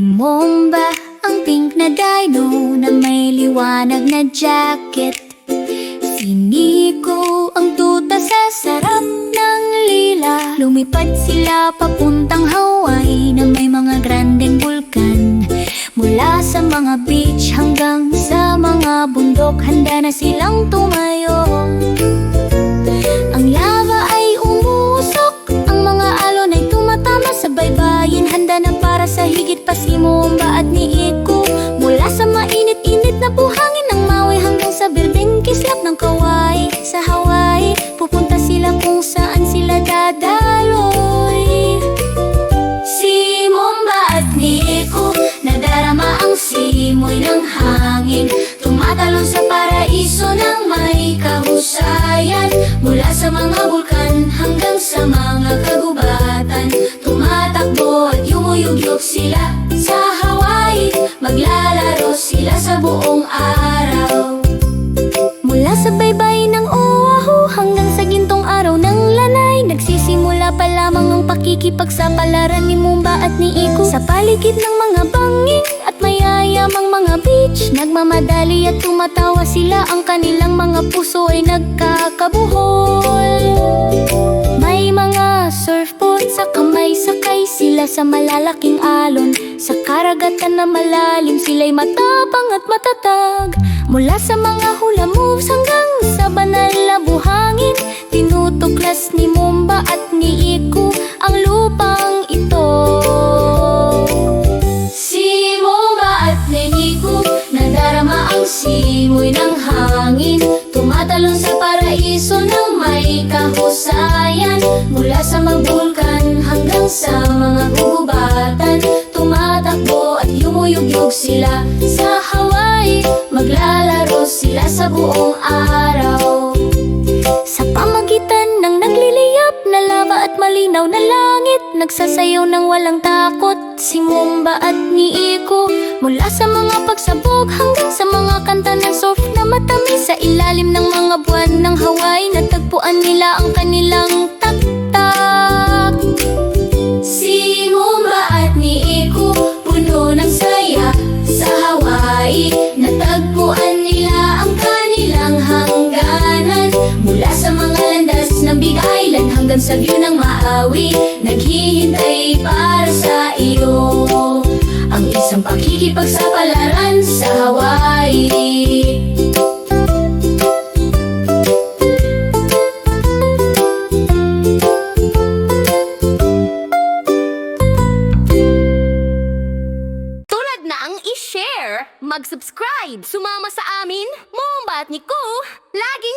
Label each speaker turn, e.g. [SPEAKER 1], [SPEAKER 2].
[SPEAKER 1] Mumba ang pink na dino na may liwanag na jacket. Si Nico ang tuta sa sarap ng lila. Lumipad sila papuntang Hawaii na may mga grandeng bulkan. Mula sa mga beach hanggang sa mga bundok Handa na silang tumayo may kahusayan Mula sa mga bulkan hanggang sa mga kagubatan. Tumatakbo at yumuyugyok sila sa Hawaii Maglalaro sila sa buong araw. Mula sa baybay ng Oahu hanggang sa gintong araw ng lanay Nagsisimula pa lamang ang pakikipagsapalaran ni Mumba at ni Iko Sa paligid ng mga bangin Nagmamadali at tumatawa sila. Ang kanilang mga puso ay nagkakabuhol. May mga surfboard sa kamay sakay sila sa malalaking alon. Sa karagatan na malalim sila'y matapang at matatag. Mula sa mga hula moves hanggang sa banal na buhangin Tinutuklas ni Mumba simoy ng hangin Tumatalon sa paraiso ng may kahusayan. Mula sa mga bulkan hanggang sa mga gubatan Tumatakbo at yumuyugyog sila sa Hawaii. Maglalaro sila sa buong araw. Sa pamagitan ng nagliliyap na lava at malinaw na langit Nagsasayaw ng walang takot? Si Mumba at ni Iko Mula sa mga pagsabog hanggang sa mga kanta ng surf na matamis. Sa ilalim ng mga buwan ng Hawaii Natagpuan nila ang kanilang taktak. Si Mumba at ni Iko Puno ng saya. Sa Hawaii Natagpuan nila ang kanilang hangganan. Mula sa mga landas ng Big Island Hanggang sa view ng Maawi Naghihintay para sa iyo. Ang isang pakikipagsapalaran sa Hawaii.
[SPEAKER 2] Tulad na ang i-share, mag-subscribe, sumama sa amin, Mombat ni Ko, lagi